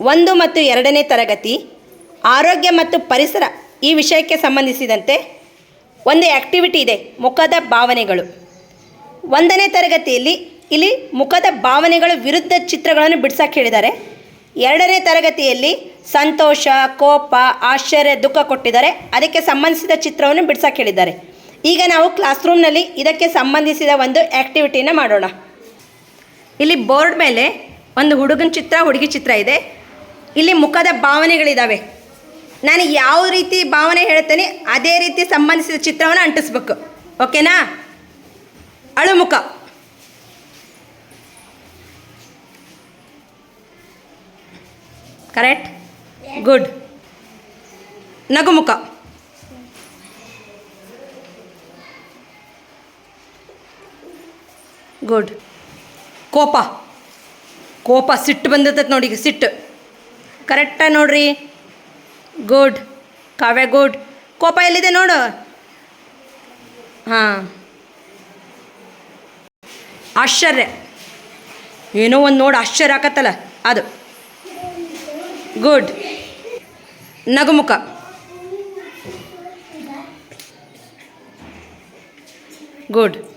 ಒಂದು ಮತ್ತು ಎರಡನೇ ತರಗತಿ, ಆರೋಗ್ಯ ಮತ್ತು ಪರಿಸರ ಈ ವಿಷಯಕ್ಕೆ ಸಂಬಂಧಿಸಿದಂತೆ ಒಂದು ಆ್ಯಕ್ಟಿವಿಟಿ ಇದೆ, ಮುಖದ ಭಾವನೆಗಳು. ಒಂದನೇ ತರಗತಿಯಲ್ಲಿ ಇಲ್ಲಿ ಮುಖದ ಭಾವನೆಗಳ ವಿರುದ್ಧ ಚಿತ್ರಗಳನ್ನು ಬಿಡ್ಸಕ್ಕೆ ಹೇಳಿದ್ದಾರೆ. ಎರಡನೇ ತರಗತಿಯಲ್ಲಿ ಸಂತೋಷ, ಕೋಪ, ಆಶ್ಚರ್ಯ, ದುಃಖ ಕೊಟ್ಟಿದ್ದಾರೆ. ಅದಕ್ಕೆ ಸಂಬಂಧಿಸಿದ ಚಿತ್ರವನ್ನು ಬಿಡ್ಸಕ್ಕೆ ಹೇಳಿದ್ದಾರೆ. ಈಗ ನಾವು ಕ್ಲಾಸ್ ರೂಮ್ನಲ್ಲಿ ಇದಕ್ಕೆ ಸಂಬಂಧಿಸಿದ ಒಂದು ಆ್ಯಕ್ಟಿವಿಟಿನ ಮಾಡೋಣ. ಇಲ್ಲಿ ಬೋರ್ಡ್ ಮೇಲೆ ಒಂದು ಹುಡುಗನ ಚಿತ್ರ, ಹುಡುಗಿ ಚಿತ್ರ ಇದೆ. ಇಲ್ಲಿ ಮುಖದ ಭಾವನೆಗಳಿದ್ದಾವೆ ನಾನು ಯಾವ ರೀತಿ ಭಾವನೆ ಹೇಳ್ತೇನೆ, ಅದೇ ರೀತಿ ಸಂಬಂಧಿಸಿದ ಚಿತ್ರವನ್ನು ಅಂಟಿಸ್ಬೇಕು. ಓಕೆನಾ? ಅಳುಮುಖ. ಕರೆಕ್ಟ್? ಗುಡ್. ನಗುಮುಖ. ಗುಡ್. ಕೋಪ. ಕೋಪ ಸಿಟ್ಟು ಬಂದಿರ್ತೈತೆ ನೋಡಿ ಸಿಟ್ಟು. ಕರೆಕ್ಟಾಗಿ ನೋಡ್ರಿ. ಗುಡ್ ಕಾವ್ಯ ಗುಡ್ ಕೋಪ ಎಲ್ಲಿದೆ ನೋಡು. ಹಾಂ. ಆಶ್ಚರ್ಯ. ಏನೋ ಒಂದು ನೋಡಿ ಆಶ್ಚರ್ಯ ಆಕತ್ತಲ್ಲ ಅದು. ಗುಡ್ ನಗುಮುಖ. ಗುಡ್